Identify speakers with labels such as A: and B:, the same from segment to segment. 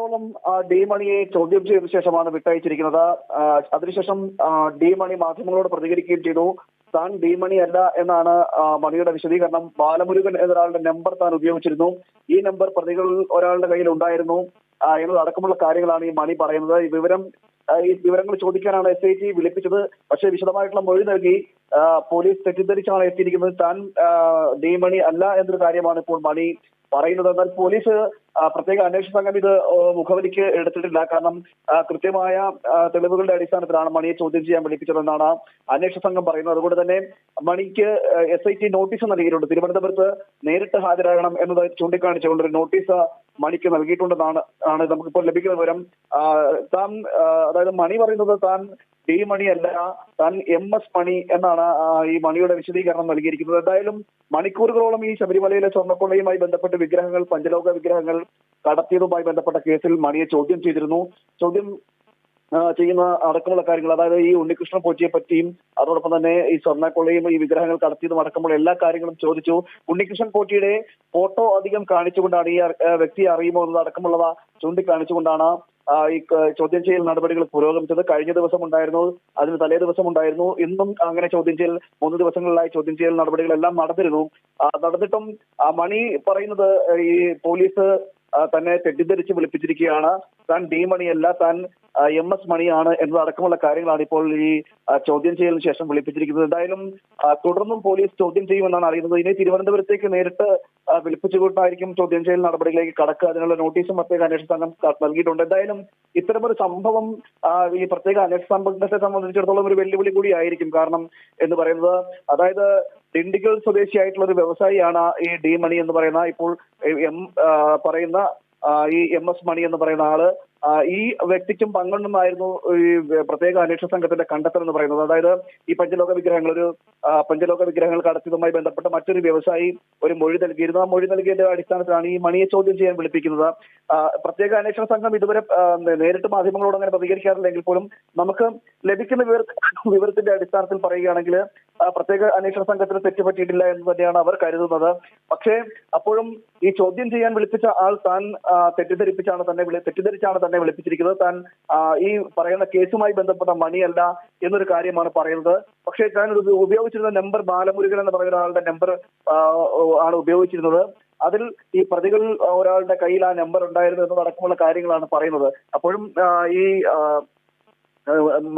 A: മണിക്കൂറുകളോളം ആ, ഡി മണിയെ ചോദ്യം ചെയ്ത ശേഷമാണ് വിട്ടയച്ചിരിക്കുന്നത്. അതിനുശേഷം ആ, ഡി മണി മാധ്യമങ്ങളോട് പ്രതികരിക്കുകയും ചെയ്തു. താൻ ഡി മണി അല്ല എന്നാണ് മണിയുടെ വിശദീകരണം. ബാലമുരുകൻ എന്നൊരാളുടെ നമ്പർ താൻ ഉപയോഗിച്ചിരുന്നു. ഈ നമ്പർ പ്രതികളിൽ ഒരാളുടെ കയ്യിൽ ഉണ്ടായിരുന്നു. എന്നതടക്കമുള്ള കാര്യങ്ങളാണ് ഈ മണി പറയുന്നത്. ഈ വിവരം ഈ വിവരങ്ങൾ ചോദിക്കാനാണ് എസ് ഐ ടി വിളിപ്പിച്ചത്. പക്ഷേ വിശദമായിട്ടുള്ള മൊഴി നൽകി പോലീസ് തെറ്റിദ്ധരിച്ചാണ് എത്തിയിരിക്കുന്നത്. താൻ ആ, ഡി മണി അല്ല എന്നൊരു കാര്യമാണ് ഇപ്പോൾ മണി പറയുന്നത് എന്നാൽ പോലീസ് പ്രത്യേക അന്വേഷണ സംഘം ഇത് മുഖവരിക്ക് എടുത്തിട്ടില്ല. കാരണം കൃത്യമായ തെളിവുകളുടെ അടിസ്ഥാനത്തിലാണ് മണിയെ ചോദ്യം ചെയ്യാൻ വിളിപ്പിച്ചതെന്നാണ് അന്വേഷണ സംഘം പറയുന്നത്. അതുകൊണ്ട് തന്നെ മണിക്ക് എസ് ഐ ടി നോട്ടീസ് നൽകിയിട്ടുണ്ട്. തിരുവനന്തപുരത്ത് നേരിട്ട് ഹാജരാകണം എന്നത് ചൂണ്ടിക്കാണിച്ചുകൊണ്ട് ഒരു നോട്ടീസ് മണിക്ക് നൽകിയിട്ടുണ്ടെന്നാണ് ആണ് നമുക്കിപ്പോൾ ലഭിക്കുന്ന വിവരം. താൻ അതായത് മണി പറയുന്നത് താൻ ഡി മണി അല്ല താൻ എം എസ് മണി എന്നാണ് ഈ മണിയുടെ വിശദീകരണം നൽകിയിരിക്കുന്നത്. എന്തായാലും മണിക്കൂറുകളോളം ഈ ശബരിമലയിലെ സ്വർണക്കൊള്ളയുമായി ബന്ധപ്പെട്ട് വിഗ്രഹങ്ങൾ പഞ്ചലോക വിഗ്രഹങ്ങൾ കടത്തിയതുമായി ബന്ധപ്പെട്ട കേസിൽ മണിയെ ചോദ്യം ചെയ്തിരുന്നു. ചോദ്യം ചെയ്യുന്ന അടക്കമുള്ള കാര്യങ്ങൾ അതായത് ഈ ഉണ്ണികൃഷ്ണ പോറ്റിയെ പറ്റിയും അതോടൊപ്പം തന്നെ ഈ സ്വർണക്കൊള്ളയും ഈ വിഗ്രഹങ്ങൾ കടത്തിയതും അടക്കമുള്ള എല്ലാ കാര്യങ്ങളും ചോദിച്ചു. ഉണ്ണികൃഷ്ണൻ പോറ്റിയുടെ ഫോട്ടോ അധികം കാണിച്ചുകൊണ്ടാണ് ഈ വ്യക്തിയെ അറിയുമോ എന്നത് അടക്കമുള്ളവ ചൂണ്ടിക്കാണിച്ചുകൊണ്ടാണ് ഈ ചോദ്യം ചെയ്യൽ നടപടികൾ പുരോഗമിച്ചത്. കഴിഞ്ഞ ദിവസം ഉണ്ടായിരുന്നു അതിന് തലേ ദിവസം ഉണ്ടായിരുന്നു. ഇന്നും അങ്ങനെ ചോദ്യം ചെയ്യൽ മൂന്ന് ദിവസങ്ങളിലായി ചോദ്യം ചെയ്യൽ നടപടികളെല്ലാം നടന്നിരുന്നു. നടന്നിട്ടും മണി പറയുന്നത് ഈ പോലീസ് തന്നെ തെറ്റിദ്ധരിച്ച് വിളിപ്പിച്ചിരിക്കുകയാണ്. താൻ ഡി മണിയല്ല താൻ എം എസ് മണിയാണ് എന്നതടക്കമുള്ള കാര്യങ്ങളാണ് ഇപ്പോൾ ഈ ചോദ്യം ചെയ്യലിന് ശേഷം വിളിപ്പിച്ചിരിക്കുന്നത്. എന്തായാലും തുടർന്നും പോലീസ് ചോദ്യം ചെയ്യുമെന്നാണ് അറിയുന്നത്. ഇനി തിരുവനന്തപുരത്തേക്ക് നേരിട്ട് വിളിപ്പിച്ചുകൊണ്ടായിരിക്കും ചോദ്യം ചെയ്യൽ നടപടികളിലേക്ക് കടക്കുക അതിനുള്ള നോട്ടീസും പ്രത്യേക അന്വേഷണ സംഘം നൽകിയിട്ടുണ്ട്. എന്തായാലും ഇത്തരമൊരു സംഭവം ഈ പ്രത്യേക അന്വേഷണ സംഘത്തെ സംബന്ധിച്ചിടത്തോളം ഒരു വെല്ലുവിളി കൂടിയായിരിക്കും കാരണം എന്ന് പറയുന്നത് അതായത് ഡിണ്ടിഗൽ സ്വദേശിയായിട്ടുള്ള ഒരു വ്യവസായിയാണ് ഈ ഡി മണി എന്ന് പറയുന്ന ഇപ്പോൾ എം പറയുന്ന ഈ എം എസ് മണി എന്ന് പറയുന്ന ആൾ ഈ വ്യക്തിക്കും പങ്കുണ്ടെന്നായിരുന്നു ഈ പ്രത്യേക അന്വേഷണ സംഘത്തിന്റെ കണ്ടെത്തൽ എന്ന് പറയുന്നത്. അതായത് ഈ പഞ്ചലോക വിഗ്രഹങ്ങൾ ഒരു പഞ്ചലോക വിഗ്രഹങ്ങൾ കടത്തിയതുമായി ബന്ധപ്പെട്ട മറ്റൊരു വ്യവസായി ഒരു മൊഴി നൽകിയിരുന്നു. ആ മൊഴി നൽകിയതിന്റെ അടിസ്ഥാനത്തിലാണ് ഈ മണിയെ ചോദ്യം ചെയ്യാൻ വിളിപ്പിക്കുന്നത്. പ്രത്യേക അന്വേഷണ സംഘം ഇതുവരെ നേരിട്ട് മാധ്യമങ്ങളോട് അങ്ങനെ പ്രതികരിക്കാറില്ലെങ്കിൽ പോലും നമുക്ക് ലഭിക്കുന്ന വിവര വിവരത്തിന്റെ അടിസ്ഥാനത്തിൽ പറയുകയാണെങ്കിൽ പ്രത്യേക അന്വേഷണ സംഘത്തിന് തെറ്റുപറ്റിയിട്ടില്ല എന്ന് തന്നെയാണ് അവർ കരുതുന്നത്. പക്ഷേ അപ്പോഴും ഈ ചോദ്യം ചെയ്യാൻ വിളിപ്പിച്ച ആൾ താൻ തെറ്റിദ്ധരിപ്പിച്ചാണ് തന്നെ തെറ്റിദ്ധരിച്ചാണ് തന്നെ വിളിപ്പിച്ചിരിക്കുന്നത്. താൻ ഈ പറയുന്ന കേസുമായി ബന്ധപ്പെട്ട മണിയല്ല എന്നൊരു കാര്യമാണ് പറയുന്നത്. പക്ഷേ താൻ ഉപയോഗിച്ചിരുന്ന നമ്പർ ബാലമുരുകൻ എന്ന് പറയുന്ന ആളുടെ നമ്പർ ആണ് ഉപയോഗിച്ചിരുന്നത്. അതിൽ ഈ പ്രതികൾ ഒരാളുടെ കയ്യിൽ ആ നമ്പർ ഉണ്ടായിരുന്നു എന്നതടക്കമുള്ള കാര്യങ്ങളാണ് പറയുന്നത്. അപ്പോഴും ഈ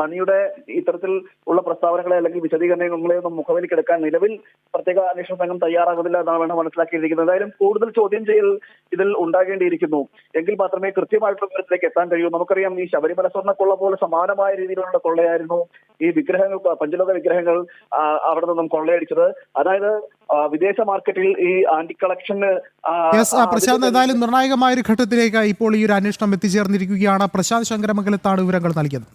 A: മണിയുടെ ഇത്തരത്തിൽ ഉള്ള പ്രസ്താവനകളെ അല്ലെങ്കിൽ വിശദീകരണങ്ങളെ ഒന്നും മുഖവിലിക്കെടുക്കാൻ നിലവിൽ പ്രത്യേക അന്വേഷണ സംഘം തയ്യാറാകുന്നില്ല എന്നാണ് വേണം മനസ്സിലാക്കിയിരിക്കുന്നത്. എന്തായാലും കൂടുതൽ ചോദ്യം ചെയ്യൽ ഇതിൽ ഉണ്ടാകേണ്ടിയിരിക്കുന്നു. എങ്കിൽ മാത്രമേ കൃത്യമായിട്ടുള്ള വിവരത്തിലേക്ക് എത്താൻ കഴിയൂ. നമുക്കറിയാം ഈ ശബരിമല സ്വർണ കൊള്ള പോലെ സമാനമായ രീതിയിലുള്ള കൊള്ളയായിരുന്നു ഈ വിഗ്രഹങ്ങൾ പഞ്ചലോക വിഗ്രഹങ്ങൾ അവിടെ നിന്നും കൊള്ളയടിച്ചത്. അതായത് വിദേശ മാർക്കറ്റിൽ ഈ ആന്റി കളക്ഷന്
B: പ്രശാന്ത് ഏതായാലും നിർണായകമായ ഒരു ഘട്ടത്തിലേക്ക് ഇപ്പോൾ ഈ ഒരു അന്വേഷണം എത്തിച്ചേർന്നിരിക്കുകയാണ്. പ്രശാന്ത് ശങ്കരമംഗലത്താണ് വിവരങ്ങൾ നൽകിയത്.